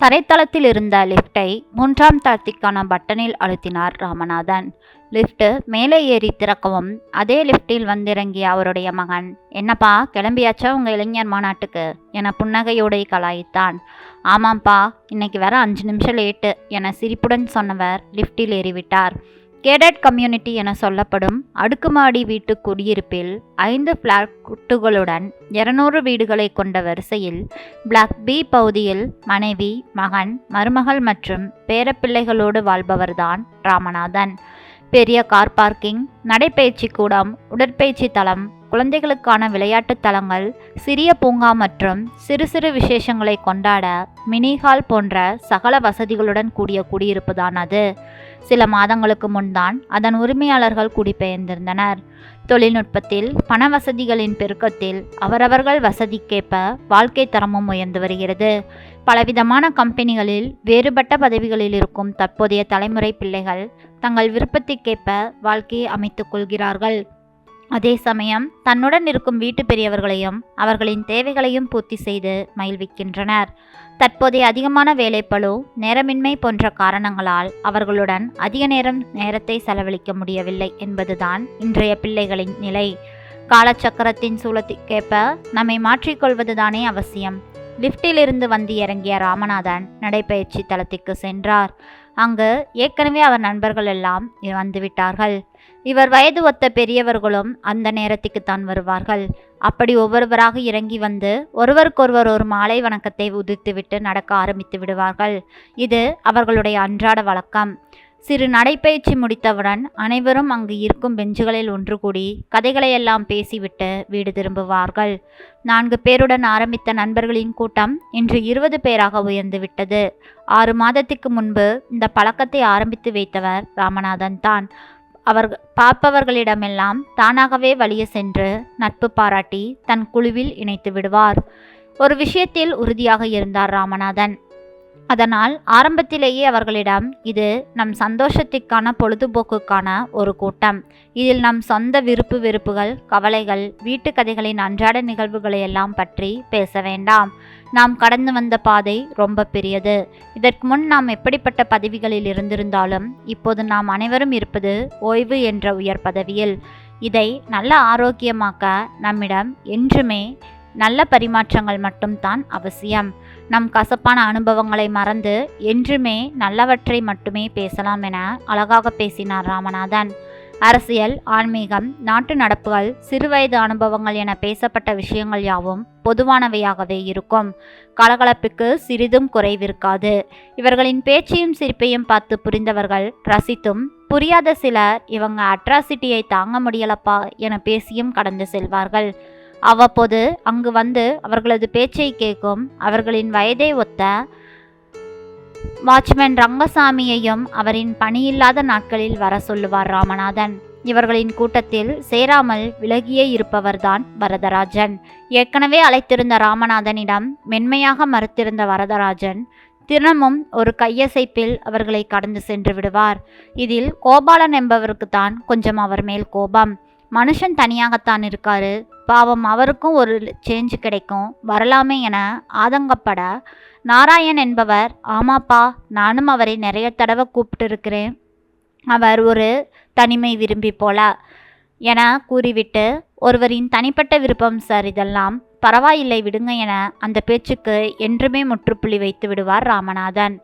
தரைத்தளத்தில் இருந்த லிஃப்டை மூன்றாம் தளத்திற்கான பட்டனில் அழுத்தினார் ராமநாதன். லிஃப்ட் மேலே ஏறி திறக்கவும் அதே லிஃப்டில் வந்திறங்கிய அவருடைய மகன் என்னப்பா கிளம்பியாச்சா உங்கள் இளைஞர் மாநாட்டுக்கு? என புன்னகையோடு கலாய்த்தான். ஆமாம்ப்பா இன்னைக்கு வேற அஞ்சு நிமிஷம் லேட்டு என சிரிப்புடன் சொன்னவர் லிஃப்டில் ஏறிவிட்டார். கேடட் கம்யூனிட்டி என சொல்லப்படும் அடுக்குமாடி வீட்டு குடியிருப்பில் ஐந்து பிளாட்டுகளுடன் இருநூறு வீடுகளை கொண்ட வரிசையில் பிளாக் பி பகுதியில் மனைவி மகன் மருமகள் மற்றும் பேரப்பிள்ளைகளோடு வாழ்பவர்தான் ராமநாதன். பெரிய கார் பார்க்கிங் நடைப்பயிற்சி கூடம் உடற்பயிற்சி தளம் குழந்தைகளுக்கான விளையாட்டுத் தளங்கள் சிறிய பூங்கா மற்றும் சிறு சிறு விசேஷங்களை கொண்டாட மினி ஹால் போன்ற சகல வசதிகளுடன் கூடிய குடியிருப்பு தான் அது. சில மாதங்களுக்கு முன்தான் அதன் உரிமையாளர்கள் குடிபெயர்ந்திருந்தனர் தொழில்நுட்பத்தில் பண வசதிகளின் பெருக்கத்தில் அவரவர்கள் வசதிக்கேற்ப வாழ்க்கை தரமும் உயர்ந்து வருகிறது. பலவிதமான கம்பெனிகளில் வேறுபட்ட பதவிகளில் இருக்கும் தற்போதைய தலைமுறை பிள்ளைகள் தங்கள் விருப்பத்திற்கேற்ப வாழ்க்கையை அமைத்துக் கொள்கிறார்கள். அதே சமயம் தன்னுடன் இருக்கும் வீட்டு பெரியவர்களையும் அவர்களின் தேவைகளையும் பூர்த்தி செய்து மகிழ்விக்கின்றனர் தற்போதைய அதிகமான வேலைப்பளு நேரமின்மை போன்ற காரணங்களால் அவர்களுடன் அதிக நேரம் நேரத்தை செலவழிக்க முடியவில்லை என்பதுதான் இன்றைய பிள்ளைகளின் நிலை. காலச்சக்கரத்தின் சூழத்திற்கேற்ப நம்மை மாற்றிக்கொள்வதுதானே அவசியம். லிஃப்டில் இருந்து வந்து இறங்கிய ராமநாதன் நடைபயிற்சி தளத்திற்கு சென்றார். அங்கு ஏற்கனவே அவர் நண்பர்கள் எல்லாம் வந்துவிட்டார்கள். இவர் வயது ஒத்த பெரியவர்களும் அந்த நேரத்துக்கு தான் வருவார்கள். அப்படி ஒவ்வொருவராக இறங்கி வந்து ஒருவருக்கொருவர் ஒரு மாலை வணக்கத்தை உதிர்த்துவிட்டு நடக்க ஆரம்பித்து விடுவார்கள். இது அவர்களுடைய அன்றாட வழக்கம். சிறு நடைப்பயிற்சி முடித்தவுடன் அனைவரும் அங்கு இருக்கும் பெஞ்சுகளில் ஒன்று கூடி கதைகளையெல்லாம் பேசிவிட்டு வீடு திரும்புவார்கள். நான்கு பேருடன் ஆரம்பித்த நண்பர்களின் கூட்டம் இன்று இருபது பேராக உயர்ந்து விட்டது. ஆறு மாதத்துக்கு முன்பு இந்த பழக்கத்தை ஆரம்பித்து வைத்தவர் ராமநாதன் தான். அவர் பார்ப்பவர்களிடமெல்லாம் தானாகவே வழியே சென்று நட்பு பாராட்டி தன் குழுவில் இணைத்து விடுவார். ஒரு விஷயத்தில் உறுதியாக இருந்தார் ராமநாதன். அதனால் ஆரம்பத்திலேயே அவர்களிடம் இது நம் சந்தோஷத்திற்கான பொழுதுபோக்குக்கான ஒரு கூட்டம். இதில் நம் சொந்த விருப்பு வெறுப்புகள் கவலைகள் வீட்டு கதைகளின் அன்றாட நிகழ்வுகளை எல்லாம் பற்றி பேச வேண்டாம். நாம் கடந்து வந்த பாதை ரொம்ப பெரியது. இதற்கு முன் நாம் எப்படிப்பட்ட பதவிகளில் இருந்திருந்தாலும் இப்போது நாம் அனைவரும் இருப்பது ஓய்வு என்ற உயர் பதவியில். இதை நல்ல ஆரோக்கியமாக்க நம்மிடம் என்றுமே நல்ல பரிமாற்றங்கள் மட்டும்தான் அவசியம். நம் கசப்பான அனுபவங்களை மறந்து என்றுமே நல்லவற்றை மட்டுமே பேசலாம் என அழகாக பேசினார் ராமநாதன். அரசியல் ஆன்மீகம் நாட்டு நடப்புகள் சிறுவயது அனுபவங்கள் என பேசப்பட்ட விஷயங்கள் யாவும் பொதுவானவையாகவே இருக்கும். கலகலப்புக்கு சிறிதும் குறைவிருக்காது. இவர்களின் பேச்சையும் சிரிப்பையும் பார்த்து புரிந்தவர்கள் ரசித்தும் புரியாத சிலர் இவங்க அட்ராசிட்டியை தாங்க முடியலப்பா என பேசியும் கடந்து செல்வார்கள். அவ்வப்போது அங்கு வந்து அவர்களது பேச்சை கேட்கும் அவர்களின் வயதை ஒத்த வாட்ச்மேன் ரங்கசாமியையும் அவரின் பணியில்லாத நாட்களில் வர சொல்லுவார் ராமநாதன். இவர்களின் கூட்டத்தில் சேராமல் விலகியே இருப்பவர்தான் வரதராஜன். ஏற்கனவே அழைத்திருந்த ராமநாதனிடம் மென்மையாக மறுத்திருந்த வரதராஜன் தினமும் ஒரு கையசைப்பில் அவர்களை கடந்து சென்று விடுவார். இதில் கோபாலன் என்பவருக்கு தான் கொஞ்சம் அவர் மேல் கோபம். மனுஷன் தனியாகத்தான் இருக்காரு. பாவம் அவருக்கும் ஒரு சேஞ்ச் கிடைக்கும். வரலாமே என ஆதங்கப்பட நாராயண் என்பவர் ஆமாப்பா நானும் அவரை நிறைய தடவை கூப்பிட்டு இருக்கிறேன் அவர் ஒரு தனிமை விரும்பி போல. என கூறிவிட்டு ஒருவரின் தனிப்பட்ட விருப்பம் சார் இதெல்லாம் பரவாயில்லை விடுங்க என அந்த பேச்சுக்கு என்றுமே முற்றுப்புள்ளி வைத்து விடுவார் ராமநாதன்.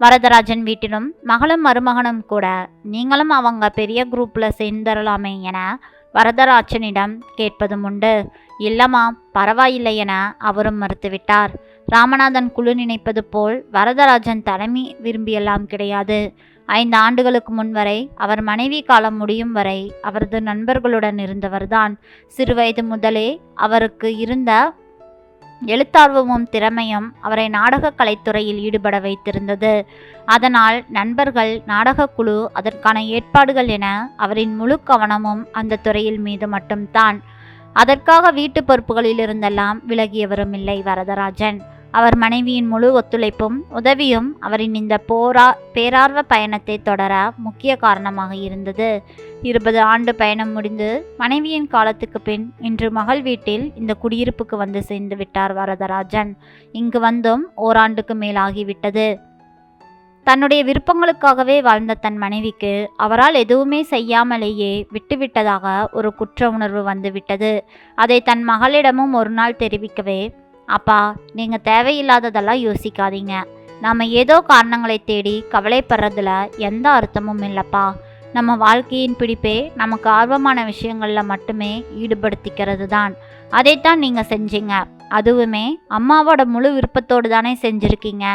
வரதராஜன் வீட்டிலும் மகளும் மருமகனும் கூட நீங்களும் அவங்க பெரிய குரூப்பில் சேர்ந்துடலாமே என வரதராஜனிடம் கேட்பதும் உண்டு. இல்லம்மா பரவாயில்லை என அவரும் மறுத்துவிட்டார். ராமநாதன் குழு நினைப்பது போல் வரதராஜன் தலைமை விரும்பியெல்லாம் கிடையாது. ஐந்து ஆண்டுகளுக்கு முன் வரை அவர் மனைவி காலம் முடியும் வரை அவரது நண்பர்களுடன் இருந்தவர்தான். சிறுவயது முதலே அவருக்கு இருந்த எழுத்தார்வமும் திறமையும் அவரை நாடகக் கலைத்துறையில் ஈடுபட வைத்திருந்தது. அதனால் நண்பர்கள் நாடகக்குழு அதற்கான ஏற்பாடுகள் என அவரின் முழு கவனமும் அந்த துறையில் மீது மட்டும்தான். அதற்காக வீட்டு பொறுப்புகளில் இருந்தெல்லாம் விலகியவரும் இல்லை வரதராஜன். அவர் மனைவியின் முழு ஒத்துழைப்பும் உதவியும் அவரின் இந்த போரா பேரார்வ பயணத்தை தொடர முக்கிய காரணமாக இருந்தது. இருபது ஆண்டு பயணம் முடிந்து மனைவியின் காலத்துக்கு பின் இன்று மகள் வீட்டில் இந்த குடியிருப்புக்கு வந்து சேர்ந்து விட்டார் வரதராஜன். இங்கு வந்தும் ஓராண்டுக்கு மேலாகிவிட்டது. தன்னுடைய விருப்பங்களுக்காகவே வாழ்ந்த தன் மனைவிக்கு அவரால் எதுவுமே செய்யாமலேயே விட்டுவிட்டதாக ஒரு குற்ற உணர்வு வந்துவிட்டது. அதை தன் மகளிடமும் ஒரு நாள் தெரிவிக்கவே அப்பா நீங்கள் தேவையில்லாததெல்லாம் யோசிக்காதீங்க. நாம் ஏதோ காரணங்களை தேடி கவலைப்படுறதுல எந்த அர்த்தமும் இல்லைப்பா. நம்ம வாழ்க்கையின் பிடிப்பே நமக்கு ஆர்வமான விஷயங்களில் மட்டுமே ஈடுபடுத்திக்கிறது தான் அதைத்தான் நீங்கள் செஞ்சீங்க. அதுவுமே அம்மாவோட முழு விருப்பத்தோடு தானே செஞ்சுருக்கீங்க.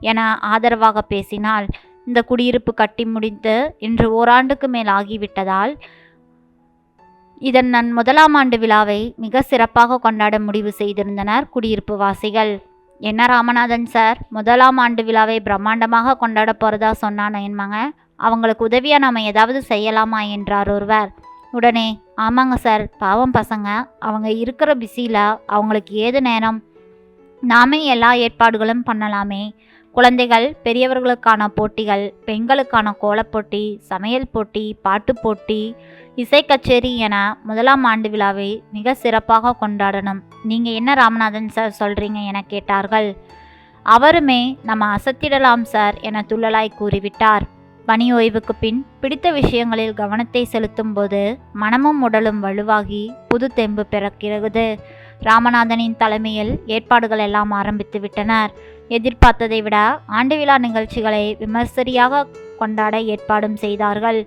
என ஆதரவாக பேசினால் இந்த குடியிருப்பு கட்டி முடித்து இன்று ஓராண்டுக்கு மேல் ஆகிவிட்டதால் இதன் நன் முதலாம் ஆண்டு விழாவை மிக சிறப்பாக கொண்டாட முடிவு செய்திருந்தனர் குடியிருப்பு வாசிகள். என்ன ராமநாதன் சார்? முதலாம் ஆண்டு விழாவை பிரம்மாண்டமாக கொண்டாட போகிறதா சொன்னான் என் அவங்களுக்கு உதவியாக நாம் ஏதாவது செய்யலாமா? என்றார் ஒருவர். உடனே ஆமாங்க சார். பாவம் பசங்க. அவங்க இருக்கிற பிஸியில் அவங்களுக்கு ஏது நேரம்? நாமே எல்லா ஏற்பாடுகளும் பண்ணலாமே. குழந்தைகள் பெரியவர்களுக்கான போட்டிகள் பெண்களுக்கான கோலப்போட்டி சமையல் போட்டி பாட்டுப் போட்டி இசை கச்சேரி என முதலாம் ஆண்டு விழாவை மிக சிறப்பாக கொண்டாடணும். நீங்கள் என்ன ராமநாதன் சார் சொல்கிறீங்க என கேட்டார்கள். அவருமே நம்ம அசத்திடலாம் சார் என துள்ளலாய் கூறிவிட்டார். பணி ஓய்வுக்கு பின் பிடித்த விஷயங்களில் கவனத்தை செலுத்தும் போது மனமும் உடலும் வலுவாகி புது தெம்பு பிறக்கிறது. ராமநாதனின் தலைமையில் ஏற்பாடுகள் எல்லாம் ஆரம்பித்து விட்டனர். எதிர்பார்த்ததை விட ஆண்டு விழா நிகழ்ச்சிகளை விமர்சரியாக கொண்டாட ஏற்பாடும் செய்தார்கள்.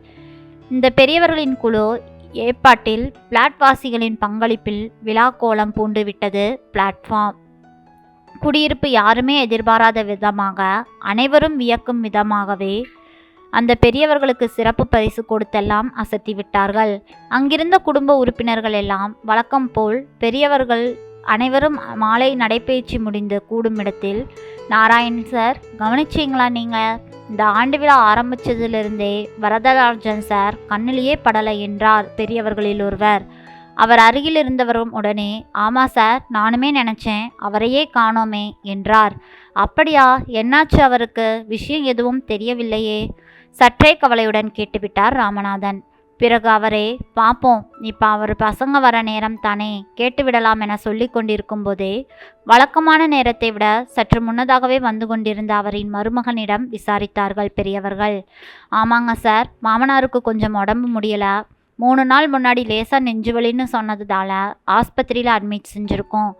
இந்த பெரியவர்களின் குழு ஏற்பாட்டில் பிளாட்வாசிகளின் பங்களிப்பில் விழா கோலம் பூண்டுவிட்டது பிளாட்ஃபார்ம். குடியிருப்பு யாருமே எதிர்பாராத விதமாக அனைவரும் வியக்கும் விதமாகவே அந்த பெரியவர்களுக்கு சிறப்பு பரிசு கொடுத்தெல்லாம் அசத்தி விட்டார்கள் அங்கிருந்த குடும்ப உறுப்பினர்கள் எல்லாம் வழக்கம் போல் பெரியவர்கள் அனைவரும் மாலை நடைபயிற்சி முடிந்து கூடும் இடத்தில் நாராயண் சார் கவனிச்சிங்களா நீங்கள் இந்த ஆண்டு விழா ஆரம்பித்ததிலிருந்தே வரதராஜன் சார் கண்ணிலேயே படலை என்றார் பெரியவர்களில் ஒருவர். அவர் அருகில் இருந்தவரும் உடனே ஆமா சார் நானுமே நினச்சேன் அவரையே காணோமே என்றார். அப்படியா? என்னாச்சு அவருக்கு? விஷயம் எதுவும் தெரியவில்லையே? சற்றே கவலையுடன் கேட்டுவிட்டார் ராமநாதன். பிறகு அவரே பார்ப்போம் இப்போ அவர் பசங்க வர நேரம் தானே கேட்டுவிடலாம் என சொல்லி கொண்டிருக்கும் போதே வழக்கமான நேரத்தை விட சற்று முன்னதாகவே வந்து கொண்டிருந்த அவரின் மருமகனிடம் விசாரித்தார்கள் பெரியவர்கள். ஆமாங்க சார் மாமனாருக்கு கொஞ்சம் உடம்பு முடியலை. மூணு நாள் முன்னாடி லேசாக நெஞ்சுவலின்னு சொன்னதுனால ஆஸ்பத்திரியில் அட்மிட் செஞ்சுருக்கோம்.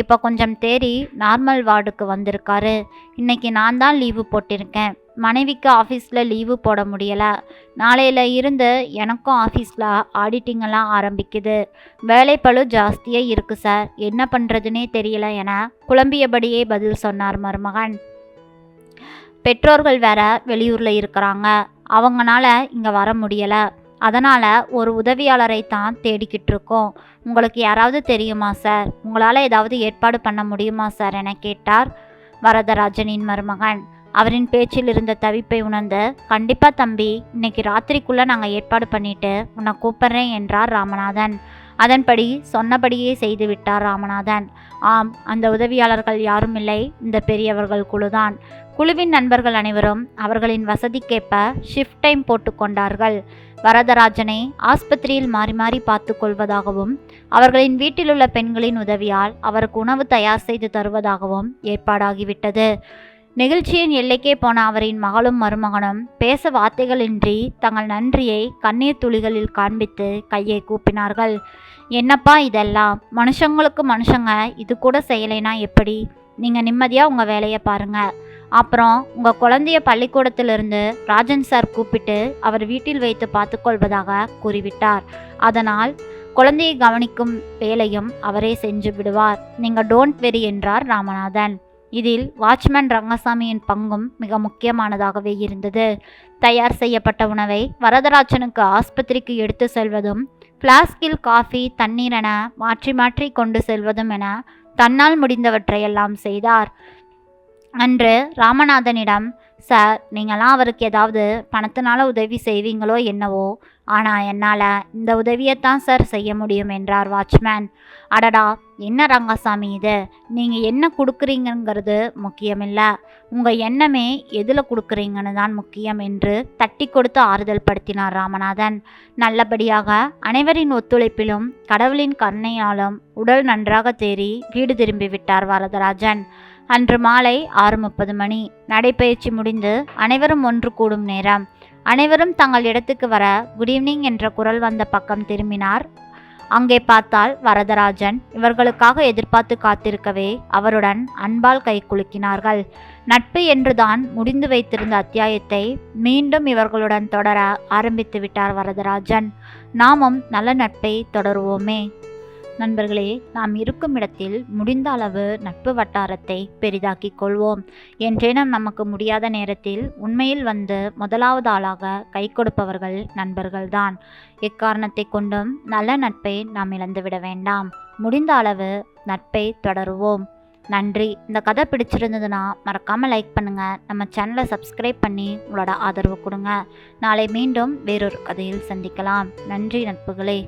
இப்போ கொஞ்சம் தேறி நார்மல் வார்டுக்கு வந்திருக்காரு. இன்னைக்கு நான் தான் லீவு போட்டிருக்கேன். மனைவிக்கு ஆஃபீஸில் லீவு போட முடியலை. நாளையில் இருந்து எனக்கும் ஆஃபீஸில் ஆடிட்டிங்கெல்லாம் ஆரம்பிக்குது. வேலைப்பளு ஜாஸ்தியாக இருக்குது சார். என்ன பண்ணுறதுனே தெரியல என குழம்பியபடியே பதில் சொன்னார் மருமகன். பெற்றோர்கள் வேற வெளியூரில் இருக்கிறாங்க. அவங்கனால இங்கே வர முடியலை. அதனால் ஒரு உதவியாளரை தான் தேடிக்கிட்டு இருக்கோம். உங்களுக்கு யாராவது தெரியுமா சார்? உங்களால் ஏதாவது ஏற்பாடு பண்ண முடியுமா சார்? என கேட்டார் வரதராஜனின் மருமகன். அவரின் பேச்சில் இருந்த தவிப்பை உணர்ந்த கண்டிப்பா தம்பி இன்னைக்கு ராத்திரிக்குள்ள நாங்கள் ஏற்பாடு பண்ணிட்டு உன்னை கூப்பிடுறேன் என்றார் ராமநாதன். அதன்படி சொன்னபடியே செய்துவிட்டார் ராமநாதன். ஆம் அந்த உதவியாளர்கள் யாரும் இல்லை இந்த பெரியவர்கள் குழுதான். குழுவின் நண்பர்கள் அனைவரும் அவர்களின் வசதிக்கேற்ப ஷிஃப்ட் டைம் போட்டுக்கொண்டார்கள் வரதராஜனை ஆஸ்பத்திரியில் மாறி மாறி பார்த்து கொள்வதாகவும் அவர்களின் வீட்டிலுள்ள பெண்களின் உதவியால் அவருக்கு உணவு தயார் செய்து தருவதாகவும் ஏற்பாடாகிவிட்டது. நிகழ்ச்சியின் எல்லைக்கே போன அவரின் மகளும் மருமகனும் பேச வார்த்தைகளின்றி தங்கள் நன்றியை கண்ணீர் துளிகளில் காண்பித்து கையை கூப்பினார்கள். என்னப்பா இதெல்லாம்? மனுஷங்களுக்கு மனுஷங்க இது கூட செய்யலைனா எப்படி? நீங்கள் நிம்மதியாக உங்கள் வேலையை பாருங்கள் அப்புறம் உங்கள் குழந்தைய பள்ளிக்கூடத்திலிருந்து ராஜன் சார் கூப்பிட்டு அவர் வீட்டில் வைத்து பார்த்துக்கொள்வதாக கூறிவிட்டார். அதனால் குழந்தையை கவனிக்கும் வேலையும் அவரே செஞ்சு விடுவார். நீங்கள் டோன்ட் வெரி என்றார் ராமநாதன். இதில் வாட்ச்மேன் ரங்கசாமியின் பங்கும் மிக முக்கியமானதாகவே இருந்தது. தயார் செய்யப்பட்ட உணவை வரதராஜனுக்கு ஆஸ்பத்திரிக்கு எடுத்து செல்வதும் பிளாஸ்கில் காஃபி தண்ணீர் என மாற்றி மாற்றி கொண்டு செல்வதும் என தன்னால் முடிந்தவற்றையெல்லாம் செய்தார். அன்று ராமநாதனிடம் சார் நீங்களாம் அவருக்கு ஏதாவது பணத்தினால உதவி செய்வீங்களோ என்னவோ ஆனால் என்னால் இந்த உதவியைத்தான் சார் செய்ய முடியும் என்றார் வாட்ச்மேன். அடடா என்ன ரங்கசாமி இது? நீங்கள் என்ன கொடுக்குறீங்கங்கிறது முக்கியமில்லை. உங்கள் எண்ணமே எதில் கொடுக்குறீங்கன்னு தான் முக்கியம் என்று தட்டி கொடுத்து ஆறுதல் படுத்தினார் ராமநாதன். நல்லபடியாக அனைவரின் ஒத்துழைப்பிலும் கடவுளின் கருணையாலும் உடல் நன்றாக தேறி வீடு திரும்பி விட்டார் வரதராஜன். அன்று மாலை ஆறு முப்பது மணி நடைப்பயிற்சி முடிந்து அனைவரும் ஒன்று கூடும் நேரம். அனைவரும் தங்கள் இடத்துக்கு வர குட் ஈவினிங் என்ற குரல் வந்த பக்கம் திரும்பினார் அங்கே பார்த்தால் வரதராஜன் இவர்களுக்காக எதிர்பார்த்து காத்திருக்கவே அவருடன் அன்பால் கை குலுக்கினார்கள். நட்பு என்றுதான் முடிந்து வைத்திருந்த அத்தியாயத்தை மீண்டும் இவர்களுடன் தொடர ஆரம்பித்து விட்டார் வரதராஜன். நாமும் நல்ல நட்பை தொடருவோமே. நண்பர்களே நாம் இருக்கும் இடத்தில் முடிந்த அளவு நட்பு வட்டாரத்தை பெரிதாக்கிக் கொள்வோம். என்றேனும் நமக்கு முடியாத நேரத்தில் உண்மையில் வந்து முதலாவது ஆளாக கை கொடுப்பவர்கள் நண்பர்கள்தான். எக்காரணத்தை கொண்டும் நல்ல நட்பை நாம் இழந்துவிட வேண்டாம். முடிந்த அளவு நட்பை தொடருவோம். நன்றி. இந்த கதை பிடிச்சிருந்ததுன்னா மறக்காமல் லைக் பண்ணுங்கள் நம்ம சேனலை சப்ஸ்கிரைப் பண்ணி உங்களோட ஆதரவு கொடுங்க. நாளை மீண்டும் வேறொரு கதையில் சந்திக்கலாம். நன்றி நட்புகளே.